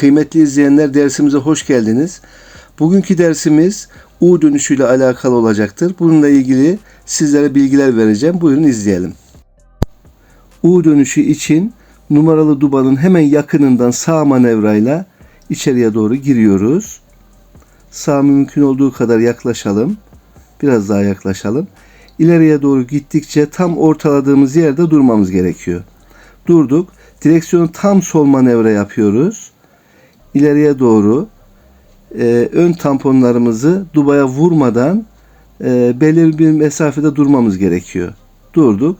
Kıymetli izleyenler dersimize hoş geldiniz. Bugünkü dersimiz U dönüşüyle alakalı olacaktır. Bununla ilgili sizlere bilgiler vereceğim. Buyurun izleyelim. U dönüşü için numaralı dubanın hemen yakınından sağ manevrayla içeriye doğru giriyoruz. Sağ mümkün olduğu kadar yaklaşalım. Biraz daha yaklaşalım. İleriye doğru gittikçe tam ortaladığımız yerde durmamız gerekiyor. Durduk. Direksiyonu tam sol manevra yapıyoruz. İleriye doğru e, ön tamponlarımızı dubaya vurmadan e, belirli bir mesafede durmamız gerekiyor. Durduk.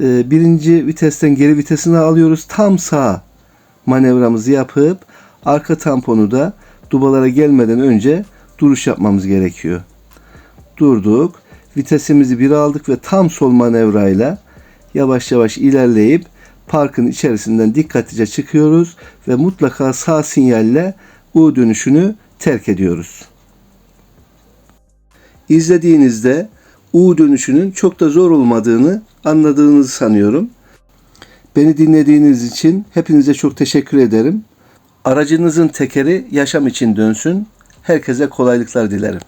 E, birinci vitesten geri vitesini alıyoruz. Tam sağ manevramızı yapıp arka tamponu da dubalara gelmeden önce duruş yapmamız gerekiyor. Durduk. Vitesimizi bir aldık ve tam sol manevrayla yavaş yavaş ilerleyip parkın içerisinden dikkatlice çıkıyoruz ve mutlaka sağ sinyalle U dönüşünü terk ediyoruz. İzlediğinizde U dönüşünün çok da zor olmadığını anladığınızı sanıyorum. Beni dinlediğiniz için hepinize çok teşekkür ederim. Aracınızın tekeri yaşam için dönsün. Herkese kolaylıklar dilerim.